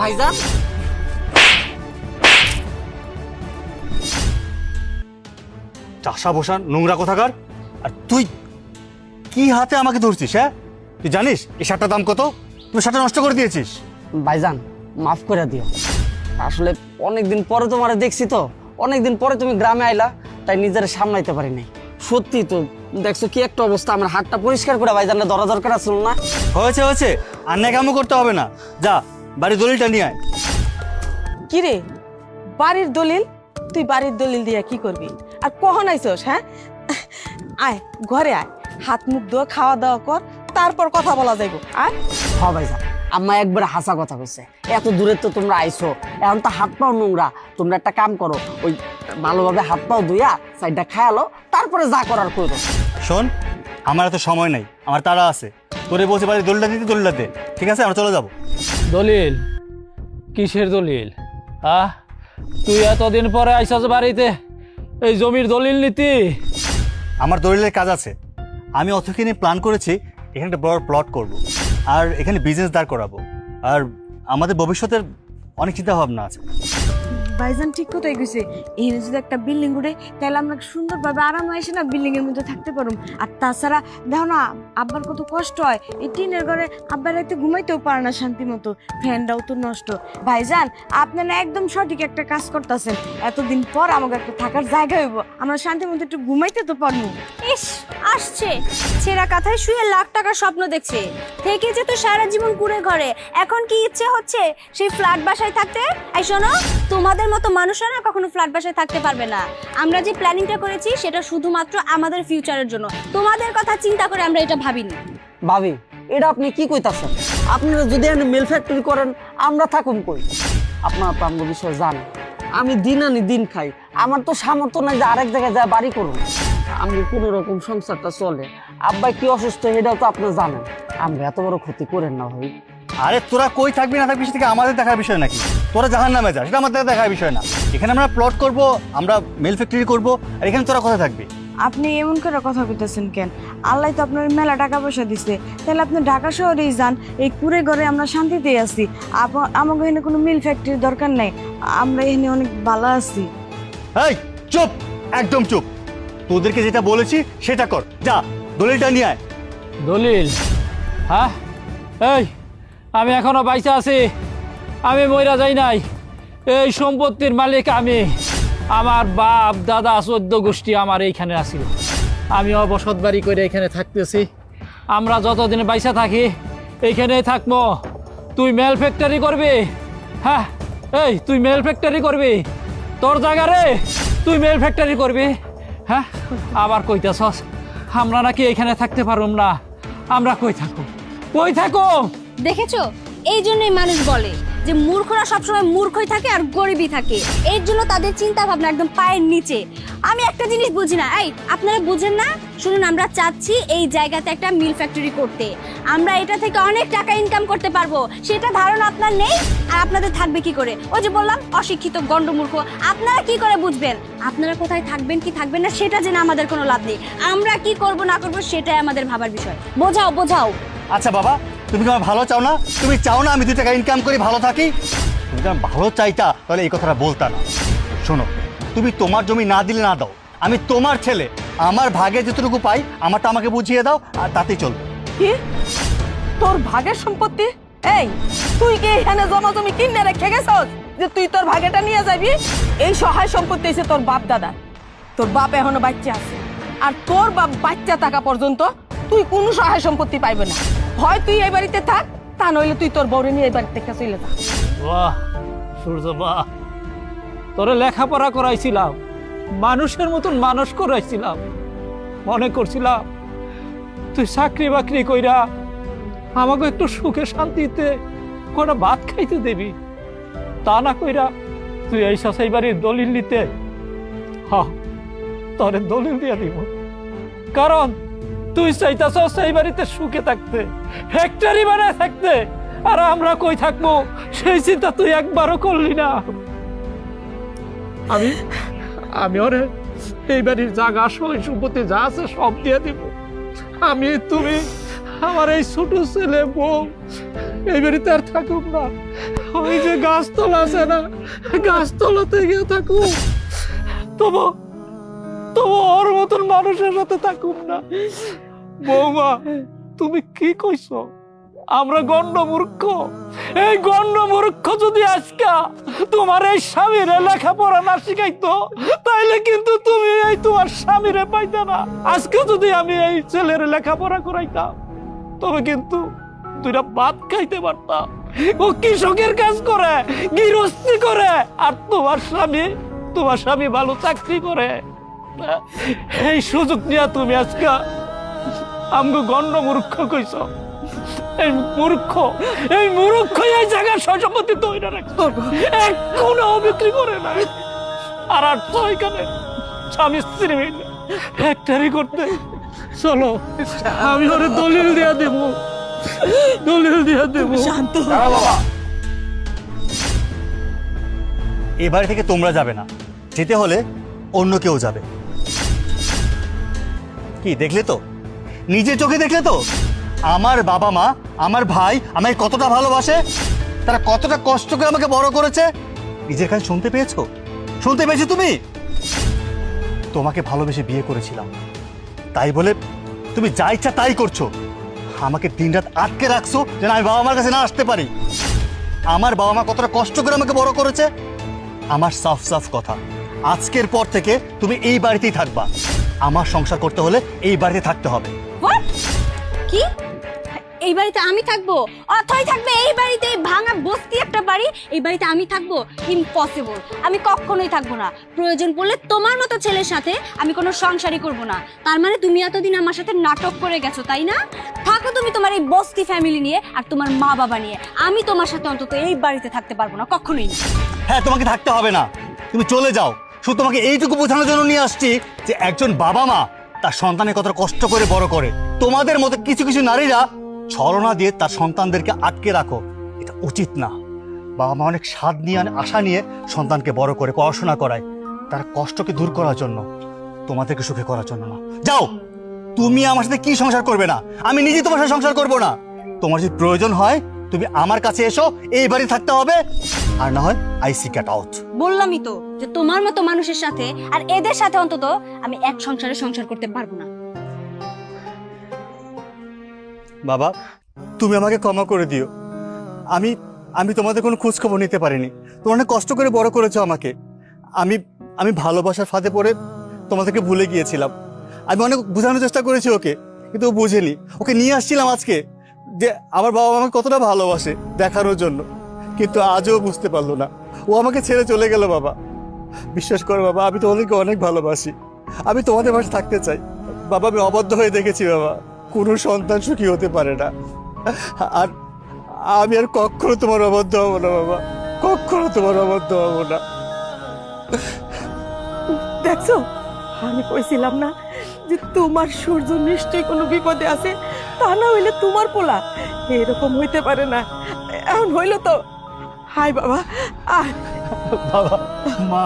ভাইজান? চাষা বসান নোংরা কোথাকার? আর তুই কি হাতে আমাকে ধরছিস হ্যাঁ? তুই জানিস এই শার্টটার দাম কত? তুই শার্টটা নষ্ট করে দিয়েছিস। ভাইজান মাফ করে দিও। আসলে অনেকদিন পরে তোমারে দেখছি তো। অনেকদিন পরে তুমি গ্রামে আইলা তাই নিজের সামলাইতে পারি নাই। সত্যি তো দেখছ কি একটা অবস্থা আমার হাতটা পরিষ্কার করে ভাইজানের ধরা দরকার আছে না? হয়েছে হয়েছে। আর না কামও করতে হবে না। যা বাড়ি দলিলটা নিয়ে আয়। কি রে বাড়ির দলিল? তুই বাড়ির দলিল দিয়ে কি করবি? আর কখন আইছস হ্যাঁ? আয় ঘরে আয়। হাত মুখ ধোয়া খাওয়া দাওয়া কর তারপর কথা বলা যাইব আয়। হ ভাইজান আম্মা একবার হাসা কথা কইছে। এত দূরে তো তোমরা আইছো এখন তো হাত পাও নোংরা। তোমরা একটা কাম করো ওই ভালোভাবে হাত পাও ধুইয়া সাইডটা খায়ালো তারপরে যা করার করো শোন আমার এত সময় নাই আমার তারা আছে। তোরে বসে বাড়ি দলিলটা দিতে দলিলটা দে। ঠিক আছে আমরা চলে যাব। দলিল? কিসের দলিল? আহ, তুই এতদিন পরে আইসাস বাড়িতে? এই জমির দলিল নীতি? আমার দলিলের কাজ আছে। আমি অথকে প্ল্যান করেছি, এখানে একটা বড় প্লট করব আর এখানে বিজনেস দাঁড় করাবো। আর আমাদের ভবিষ্যতের অনেক চিন্তাভাবনা আছে। ভাইজান ঠিক কথাই কইছে এখানে যদি একটা বিল্ডিং উঠে তাহলে আমরা সুন্দরভাবে আরামে এসে না বিল্ডিং এর মধ্যে থাকতে পারুম। আর তাছাড়া, দেখো না, আব্বার কত কষ্ট হয়। এই টিনের ঘরে আব্বার রাতে ঘুমাইতেও পারে না শান্তি মতো। ফ্যানটাও তো নষ্ট। ভাইজান, আপনি না একদম সঠিক একটা কাজ করতেছেন। এতদিন পর আমাকে একটা থাকার জায়গা হইব। আমরা শান্তি মতো একটু ঘুমাইতে তো পারব। আসছে। ছেঁড়া কাঁথায় শুয়ে লাখ টাকার স্বপ্ন দেখছে। থেকে যে তো সারা জীবন কুড়ে ঘরে। এখন কি ইচ্ছে হচ্ছে? সেই ফ্ল্যাট বাসায় থাকতে? এই শোনো, তোমাদের মতো মানুষরা কখনো ফ্ল্যাট বাসায় থাকতে পারবে না। আমরা যে প্ল্যানিংটা করেছি সেটা শুধুমাত্র আমাদের ফিউচারের জন্য। তোমাদের কথা চিন্তা করে আমরা এটা ভাবিনি। ভাবি এটা আপনি কি কইতাছেন? আপনারা যদি এখানে মিল ফ্যাক্টরি করেন আমরা থাকুম কই? আপনারা তো আমার বিষয়ে জানেন। আমি দিন আনি দিন খাই। আমার তো সামর্থ্য নাই যে আরেক জায়গায় যায় বাড়ি করুন। আমি কোনো রকম সংসারটা চলে। আব্বাই কি অসুস্থ এটাও তো আপনি জানেন। আমরা এত বড় ক্ষতি করেন না ভাই আরে তোরা কই থাকবি না থাকবি সেটা আমাদের দেখার বিষয় নাকি? তোরা জাহান নামে যা সেটা আমাদের দেখার বিষয় না। এখানে আমরা প্লট করব আমরা মিল ফ্যাক্টরি করব আর এখানে তোরা কোথায় থাকবি? আপনি এমন করে কথা কইতেছেন কেন? আল্লাহ তো আপনার মেলা টাকা পয়সা দিছে। তাহলে আপনি ঢাকা শহরেই যান এই কুড়ে ঘরে আমরা শান্তিতেই আছি। আপ- আমাকে এখানে কোনো মিল ফ্যাক্টরির দরকার নাই। আমরা এখানে অনেক ভালো আছি। এই চুপ একদম চুপ। তোদেরকে যেটা বলেছি সেটা কর। যা দলিলটা নিয়ে আয়। দলিল? হ্যাঁ? এই আমি এখনও বাইসা আছি। আমি মইরা যাই নাই। এই সম্পত্তির মালিক আমি। আমার বাপ, দাদা, চোদ্দ গোষ্ঠী আমার এইখানে আছিল। আমি অবসত বাড়ি করে এখানে থাকতেছি। আমরা যতদিন বাইসা থাকি, এইখানেই থাকব তুই মেল ফ্যাক্টরি করবি? হ্যাঁ এই, তুই মেল ফ্যাক্টরি করবি? তোর জায়গারে তুই মেল ফ্যাক্টরি করবি? হ্যাঁ আবার কইতেছস, আমরা নাকি এখানে থাকতে পারুম না। আমরা কই থাকো কই থাকো? দেখেছ? এই জন্যই মানুষ বলে। যে মূর্খরা সবসময় মূর্খই থাকে আর গরিবই থাকে। এর জন্য তাদের চিন্তা ভাবনা একদম পায়ের নিচে। আমি একটা জিনিস বুঝি না। এই, আপনারা বুঝেন না? শুনুন, আমরা চাচ্ছি এই জায়গাতে একটা মিল ফ্যাক্টরি করতে। আমরা এটা থেকে অনেক টাকা ইনকাম করতে পারব। সেটা ধারণা আপনার নেই, আর আপনাদের থাকবে কি করে? ওই যে বললাম, অশিক্ষিত, গণ্ডমূর্খ। আপনারা কি করে বুঝবেন? আপনারা কোথায় থাকবেন, কি থাকবেন না, সেটা জেনে আমাদের কোনো লাভ নেই। আমরা কি করব, না করব, সেটাই আমাদের ভাবার বিষয়। বোঝাও বোঝাও। আচ্ছা বাবা তুমি কি আমার ভালো চাও না? তুমি চাও না আমি দুই টাকা ইনকাম করি, ভালো থাকি? তুমি আমার ভালো চাইতা, তাহলে এই কথাটা বলতা না। শোনো, তুমি তোমার জমি না দিলে না দাও। আমি তোমার ছেলে। আমার ভাগে যতটুকু পাই, আমারটা আমাকে বুঝিয়ে দাও, আর তাতেই চলবে কি? তোর ভাগের সম্পত্তি? এই, তুই কি এখানে জমা জমি কিনে রেখে গেছস? যে তুই তোর ভাগেটা নিয়ে যাবি? এই সহায় সম্পত্তি হচ্ছে তোর বাপ দাদা। তোর বাপ এখনও বাচ্চা আছে। আর তোর বাপ বাচ্চা থাকা পর্যন্ত তুই কোনো সহায় সম্পত্তি পাইবে না। হয় তুই এই বাড়িতে থাক, তা নইলে তুই তোর বউরে নিয়ে এই বাড়ি থেকে চলে যা। বাহ, সূর্য, বাহ। তোরে লেখাপড়া করাইছিলাম, মানুষের মতন মানুষ করাইছিলাম। মনে করছিলাম, তুই চাকরি বাকরি কইরা আমাকে একটু সুখে শান্তিতে কটা ভাত খাইতে দেবি। তা না কইরা তুই এই শাসাই বাড়ির দলিল নিতে, হ, তোরে দলিল দিয়ে দিব। কারণ তুই চাইতাছ সেই বাড়িতে সুখে থাকতে। ফ্যাক্টরি বানায় থাকতে। আর আমরা কই থাকব? সেই চিন্তা তুই একবারও করলি না। আমি আমি ওরে এই বাড়ির জায়গা সই সম্পত্তি যা আছে সব দিয়ে দিব। আমি, তুমি, আমার এই ছোট ছেলে, বউ, এই বাড়িতে আর থাকুক না। ওই যে গাছতলা আছে না, গাছতলাতে গিয়ে থাকুক। তবু তবু ওর মতন মানুষের সাথে থাকুক না। বৌমা, তুমি কি কইছো? আমরা গণ্ড মূর্খ। এই গণ্ড মূর্খ যদি আজকা তোমার এই স্বামীরে লেখাপড়া না শিখাইতো, তাইলে কিন্তু তুমি এই তোমার স্বামীরে পাইতে না। আজকে যদি আমি এই ছেলের লেখাপড়া করাইতাম, তবে কিন্তু দুইটা ভাত খাইতে পারতাম। ও কৃষকের কাজ করে, গৃহস্থী করে, আর তোমার স্বামী তোমার স্বামী ভালো চাকরি করে। এই সুযোগ নিয়ে তুমি আজকে আমগো গণ্ড মূর্খ কইছ। এই মূর্খ এই মূর্খ এই জায়গার সম্পত্তি তৈরি রাখছো এক কোনো বিক্রি করে না আর আর তো এখানে স্বামী স্ত্রী মিলে ফ্যাক্টরি করতে। চলো আমি ওরে দলিল দিয়া দেব। দলিল দিয়া দেব। শান্ত হ। এ বাড়ি থেকে তোমরা যাবে না। যেতে হলে অন্য কেউ যাবে। কি, দেখলে তো? নিজে চোখে দেখলে তো? আমার বাবা মা, আমার ভাই আমাকে কতটা ভালোবাসে? তারা কতটা কষ্ট করে আমাকে বড় করেছে? নিজের কাছে শুনতে পেয়েছ? শুনতে পেয়েছ তুমি? তোমাকে ভালোবেসে বিয়ে করেছিলাম। তাই বলে তুমি যা ইচ্ছা তাই করছ। আমাকে দিনরাত আটকে রাখছো যেন আমি বাবা মার কাছে না আসতে পারি। আমার বাবা মা কতটা কষ্ট করে আমাকে বড় করেছে? আমার সাফ সাফ কথা। আজকের পর থেকে তুমি এই বাড়িতেই থাকবা। আমার সংসার করতে হলে এই বাড়িতে থাকতে হবে। কি? এই বাড়িতে আমি থাকব? অথই থাকবে এই বাড়িতে ভাঙা বস্তি একটা বাড়ি? এই বাড়িতে আমি থাকব? ইম্পসিবল আমি কখনোই থাকব না। প্রয়োজন পড়লে তোমার মতো ছেলের সাথে আমি কোনো সংসারই করব না। তার মানে তুমি এতদিন আমার সাথে নাটক করে গেছো তাই না? থাকো তুমি তোমার এই বস্তি ফ্যামিলি নিয়ে আর তোমার মা বাবা নিয়ে। আমি তোমার সাথে অন্তত এই বাড়িতে থাকতে পারব না কখনোই হ্যাঁ তোমাকে থাকতে হবে না। তুমি চলে যাও। শুধু তোমাকে এইটুকু বোঝানোর জন্য নিয়ে আসছি যে একজন বাবা মা তার সন্তানের কতটা কষ্ট করে বড় করে। তোমাদের মতো কিছু কিছু নারীরা ছলনা দিয়ে তার সন্তানদেরকে আটকে রাখো। এটা উচিত না। বাবা মা অনেক স্বাদ নিয়ে আশা নিয়ে সন্তানকে বড় করে, পড়াশোনা করায়। তার কষ্টকে দূর করার জন্য, তোমাদেরকে সুখে করার জন্য না। যাও! তুমি আমার সাথে কি সংসার করবে না? আমি নিজে তোমার সাথে সংসার করব না। তোমার যদি প্রয়োজন হয়, তুমি আমার কাছে এসো। এই বাড়ি থাকতে হবে। আর না হয় আই সি ক্যাট আউট বললামই তো যে তোমার মতো মানুষের সাথে আর এদের সাথে অন্তত আমি এক সংসারে সংসার করতে পারব না। বাবা তুমি আমাকে ক্ষমা করে দিও। আমি আমি তোমাদের কোনো খোঁজ খবর নিতে পারিনি। তোমরা অনেক কষ্ট করে বড় করেছ আমাকে। আমি আমি ভালোবাসার ফাঁদে পড়ে তোমাদেরকে ভুলে গিয়েছিলাম। আমি অনেক বোঝানোর চেষ্টা করেছি ওকে কিন্তু ও বুঝেনি। ওকে নিয়ে আসছিলাম আজকে যে আমার বাবা আমাকে কতটা ভালোবাসে দেখানোর জন্য। কিন্তু আজও বুঝতে পারল না। ও আমাকে ছেড়ে চলে গেল, বাবা। বিশ্বাস করো, বাবা, আমি তোমাদেরকে অনেক ভালোবাসি। আমি তোমাদের পাশে থাকতে চাই। বাবা, আমি অবদ্ধ হয়ে দেখেছি, বাবা। কোনো সন্তান সুখী হতে পারে না। আর আমি আর কখনো তোমার অবদ্ধ হব না, বাবা। কখনো তোমার অবদ্ধ হব না। দেখছ? আমি কইছিলাম না যে তোমার সূর্য নিশ্চয়ই কোনো বিপদে আছে। তা না হইলে তোমার পোলা এরকম হইতে পারে না। এখন হইল তো। হাই বাবা আয় বাবা মা